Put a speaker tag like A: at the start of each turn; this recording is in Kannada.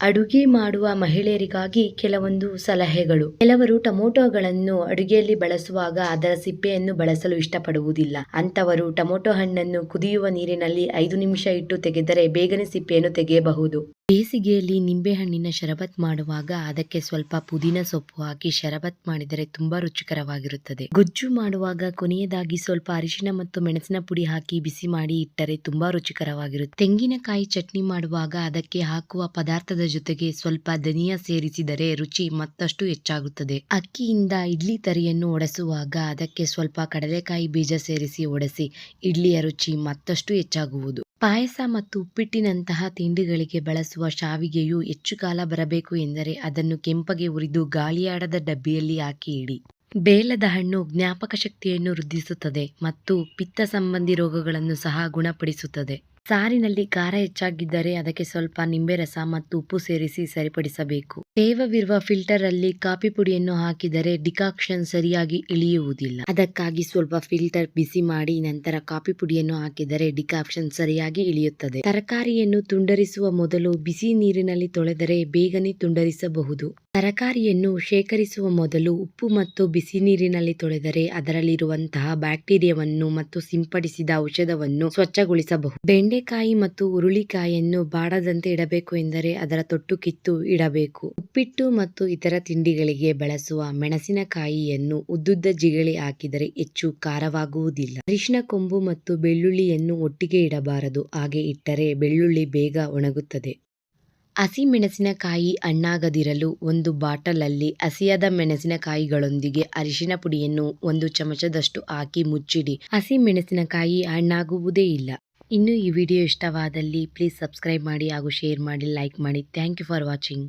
A: ಅಡುಗೆ ಮಾಡುವ ಮಹಿಳೆಯರಿಗಾಗಿ ಕೆಲವೊಂದು ಸಲಹೆಗಳು. ಕೆಲವರು ಟೊಮೊಟೊಗಳನ್ನು ಅಡುಗೆಯಲ್ಲಿ ಬಳಸುವಾಗ ಅದರ ಸಿಪ್ಪೆಯನ್ನು ಬಳಸಲು ಇಷ್ಟಪಡುವುದಿಲ್ಲ. ಅಂತವರು ಟೊಮೊಟೊ ಹಣ್ಣನ್ನು ಕುದಿಯುವ ನೀರಿನಲ್ಲಿ ಐದು ನಿಮಿಷ ಇಟ್ಟು ತೆಗೆದರೆ ಬೇಗನೆ ಸಿಪ್ಪೆಯನ್ನು ತೆಗೆಯಬಹುದು. ಬೇಸಿಗೆಯಲ್ಲಿ ನಿಂಬೆಹಣ್ಣಿನ ಶರಬತ್ ಮಾಡುವಾಗ ಅದಕ್ಕೆ ಸ್ವಲ್ಪ ಪುದೀನ ಸೊಪ್ಪು ಹಾಕಿ ಶರಬತ್ ಮಾಡಿದರೆ ತುಂಬಾ ರುಚಿಕರವಾಗಿರುತ್ತದೆ. ಗೊಜ್ಜು ಮಾಡುವಾಗ ಕೊನೆಯದಾಗಿ ಸ್ವಲ್ಪ ಅರಿಶಿನ ಮತ್ತು ಮೆಣಸಿನ ಪುಡಿ ಹಾಕಿ ಬಿಸಿ ಮಾಡಿ ಇಟ್ಟರೆ ತುಂಬಾ ರುಚಿಕರವಾಗಿರುತ್ತೆ ತೆಂಗಿನಕಾಯಿ ಚಟ್ನಿ ಮಾಡುವಾಗ ಅದಕ್ಕೆ ಹಾಕುವ ಪದಾರ್ಥದ ಜೊತೆಗೆ ಸ್ವಲ್ಪ ಧನಿಯಾ ಸೇರಿಸಿದರೆ ರುಚಿ ಮತ್ತಷ್ಟು ಹೆಚ್ಚಾಗುತ್ತದೆ. ಅಕ್ಕಿಯಿಂದ ಇಡ್ಲಿ ತರಿಯನ್ನು ಒಡೆಸುವಾಗ ಅದಕ್ಕೆ ಸ್ವಲ್ಪ ಕಡಲೆಕಾಯಿ ಬೀಜ ಸೇರಿಸಿ ಒಡೆಸಿ, ಇಡ್ಲಿಯ ರುಚಿ ಮತ್ತಷ್ಟು ಹೆಚ್ಚಾಗುವುದು. ಪಾಯಸ ಮತ್ತು ಉಪ್ಪಿಟ್ಟಿನಂತಹ ತಿಂಡಿಗಳಿಗೆ ಬಳಸುವ ಶಾವಿಗೆಯು ಹೆಚ್ಚು ಕಾಲ ಬರಬೇಕು ಎಂದರೆ ಅದನ್ನು ಕೆಂಪಗೆ ಉರಿದು ಗಾಳಿಯಾಡದ ಡಬ್ಬಿಯಲ್ಲಿ ಹಾಕಿ ಇಡಿ. ಬೇಲದ ಹಣ್ಣು ಜ್ಞಾಪಕ ಶಕ್ತಿಯನ್ನು ವೃದ್ಧಿಸುತ್ತದೆ ಮತ್ತು ಪಿತ್ತ ಸಂಬಂಧಿ ರೋಗಗಳನ್ನು ಸಹ ಗುಣಪಡಿಸುತ್ತದೆ. ಸಾರಿನಲ್ಲಿ ಖಾರ ಹೆಚ್ಚಾಗಿದ್ದರೆ ಅದಕ್ಕೆ ಸ್ವಲ್ಪ ನಿಂಬೆ ರಸ ಮತ್ತು ಉಪ್ಪು ಸೇರಿಸಿ ಸರಿಪಡಿಸಬೇಕು. ತೇವವಿರುವ ಫಿಲ್ಟರ್ ಅಲ್ಲಿ ಕಾಫಿ ಪುಡಿಯನ್ನು ಹಾಕಿದರೆ ಡಿಕಾಕ್ಷನ್ ಸರಿಯಾಗಿ ಇಳಿಯುವುದಿಲ್ಲ. ಅದಕ್ಕಾಗಿ ಸ್ವಲ್ಪ ಫಿಲ್ಟರ್ ಬಿಸಿ ಮಾಡಿ ನಂತರ ಕಾಫಿ ಪುಡಿಯನ್ನು ಹಾಕಿದರೆ ಡಿಕಾಕ್ಷನ್ ಸರಿಯಾಗಿ ಇಳಿಯುತ್ತದೆ. ತರಕಾರಿಯನ್ನು ತುಂಡರಿಸುವ ಮೊದಲು ಬಿಸಿ ನೀರಿನಲ್ಲಿ ತೊಳೆದರೆ ಬೇಗನೆ ತುಂಡರಿಸಬಹುದು. ತರಕಾರಿಯನ್ನು ಶೇಖರಿಸುವ ಮೊದಲು ಉಪ್ಪು ಮತ್ತು ಬಿಸಿ ನೀರಿನಲ್ಲಿ ತೊಳೆದರೆ ಅದರಲ್ಲಿರುವಂತಹ ಬ್ಯಾಕ್ಟೀರಿಯಾವನ್ನು ಮತ್ತು ಸಿಂಪಡಿಸಿದ ಔಷಧವನ್ನು ಸ್ವಚ್ಛಗೊಳಿಸಬಹುದು. ಬೆಂಡೆಕಾಯಿ ಮತ್ತು ಹುರುಳಿಕಾಯಿಯನ್ನು ಬಾಡದಂತೆ ಇಡಬೇಕು ಎಂದರೆ ಅದರ ತೊಟ್ಟು ಕಿತ್ತು ಇಡಬೇಕು. ಉಪ್ಪಿಟ್ಟು ಮತ್ತು ಇತರ ತಿಂಡಿಗಳಿಗೆ ಬಳಸುವ ಮೆಣಸಿನಕಾಯಿಯನ್ನು ಉದ್ದುದ್ದ ಜಿಗಳಿ ಹಾಕಿದರೆ ಹೆಚ್ಚು ಖಾರವಾಗುವುದಿಲ್ಲ. ಅರಿಶಿನ ಕೊಂಬು ಮತ್ತು ಬೆಳ್ಳುಳ್ಳಿಯನ್ನು ಒಟ್ಟಿಗೆ ಇಡಬಾರದು. ಹಾಗೆ ಇಟ್ಟರೆ ಬೆಳ್ಳುಳ್ಳಿ ಬೇಗ ಒಣಗುತ್ತದೆ. ಹಸಿ ಮೆಣಸಿನಕಾಯಿ ಹಣ್ಣಾಗದಿರಲು ಒಂದು ಬಾಟಲಲ್ಲಿ ಹಸಿಯಾದ ಮೆಣಸಿನಕಾಯಿಗಳೊಂದಿಗೆ ಅರಿಶಿನ ಪುಡಿಯನ್ನು ಒಂದು ಚಮಚದಷ್ಟು ಹಾಕಿ ಮುಚ್ಚಿಡಿ. ಹಸಿ ಮೆಣಸಿನಕಾಯಿ ಹಣ್ಣಾಗುವುದೇ ಇಲ್ಲ. ಇನ್ನು ಈ ವಿಡಿಯೋ ಇಷ್ಟವಾದಲ್ಲಿ ಪ್ಲೀಸ್ ಸಬ್ಸ್ಕ್ರೈಬ್ ಮಾಡಿ ಹಾಗೂ ಶೇರ್ ಮಾಡಿ ಲೈಕ್ ಮಾಡಿ. Thank you for watching